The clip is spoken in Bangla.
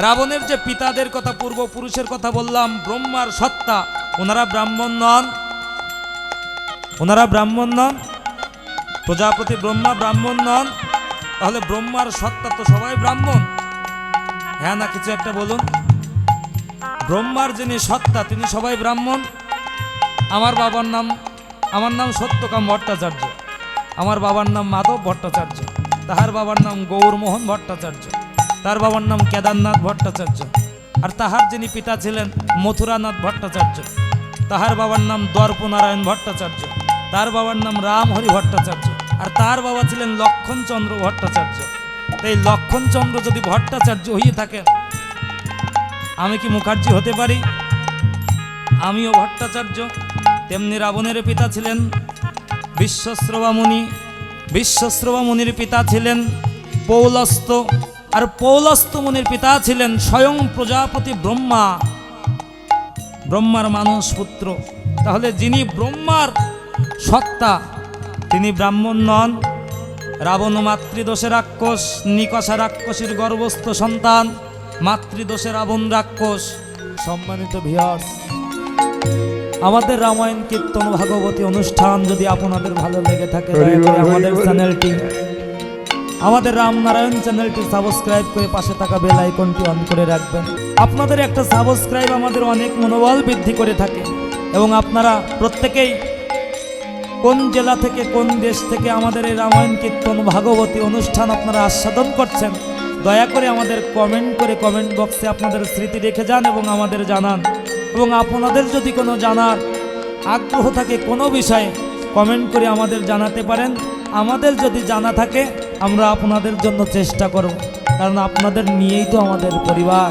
রাবণের যে পিতাদের কথা, পূর্বপুরুষের কথা বললাম, ব্রহ্মার সত্তা, ওনারা ব্রাহ্মণ নন। ওনারা ব্রাহ্মণ নন। প্রজাপতি ব্রহ্মা ব্রাহ্মণ নন। তাহলে ব্রহ্মার সত্তা তো সবাই ব্রাহ্মণ। হ্যাঁ না, কিছু একটা বলুন। ব্রহ্মার যিনি সত্তা, তিনি সবাই ব্রাহ্মণ। আমার বাবার নাম, আমার নাম সত্যকাম ভট্টাচার্য। আমার বাবার নাম মাধব ভট্টাচার্য। তাহার বাবার নাম গৌরমোহন ভট্টাচার্য। তার বাবার নাম কেদারনাথ ভট্টাচার্য। আর তাহার যিনি পিতা ছিলেন মথুরানাথ ভট্টাচার্য। তাহার বাবার নাম দর্পনারায়ণ ভট্টাচার্য। তার বাবার নাম রামহরি ভট্টাচার্য। আর তার বাবা ছিলেন লক্ষণচন্দ্র ভট্টাচার্য। তাই লক্ষণচন্দ্র যদি ভট্টাচার্য হয়ে থাকেন আমি কি মুখার্জি হতে পারি? আমিও ভট্টাচার্য। তেমনি রাবণের পিতা ছিলেন বিশ্বশ্রবা মুনি পিতা ছিলেন পৌলস্ত আর পৌলস্ত মুনির পিতা ছিলেন স্বয়ং প্রজাপতি ব্রহ্মা ব্রহ্মার মানস পুত্র। তাহলে যিনি ব্রহ্মার সত্তা তিনি ব্রাহ্মণ নন রাবণ মাতৃদোষে রাক্ষস নিকষা রাক্ষসীর গর্ভস্থ সন্তান মাতৃদোষে রাবণ রাক্ষস। সম্মানিত ভিয়ার্স আমাদের রামায়ণ কীর্তন ভাগবতী অনুষ্ঠান যদি আপনাদের ভালো লেগে থাকে আমাদের চ্যানেলটি আমাদের রামনারায়ণ চ্যানেলটি সাবস্ক্রাইব করে পাশে থাকা বেল আইকনটি অন করে রাখবেন। আপনাদের একটা সাবস্ক্রাইব আমাদের অনেক মনোবল বৃদ্ধি করে থাকে এবং আপনারা প্রত্যেকেই কোন জেলা থেকে কোন দেশ থেকে আমাদের এই রামায়ণ কীর্তন ভাগবতী অনুষ্ঠান আপনারা আস্বাদন করছেন, দয়া করে আমাদের কমেন্ট করে কমেন্ট বক্সে আপনাদের স্মৃতি রেখে যান এবং আমাদের জানান। এবং আপনাদের যদি কোনো জানার আগ্রহ থাকে কোনো বিষয়ে কমেন্ট করে আমাদের জানাতে পারেন। আমাদের যদি জানা থাকে আমরা আপনাদের জন্য চেষ্টা করব কারণ আপনাদের নিয়েই তো আমাদের পরিবার।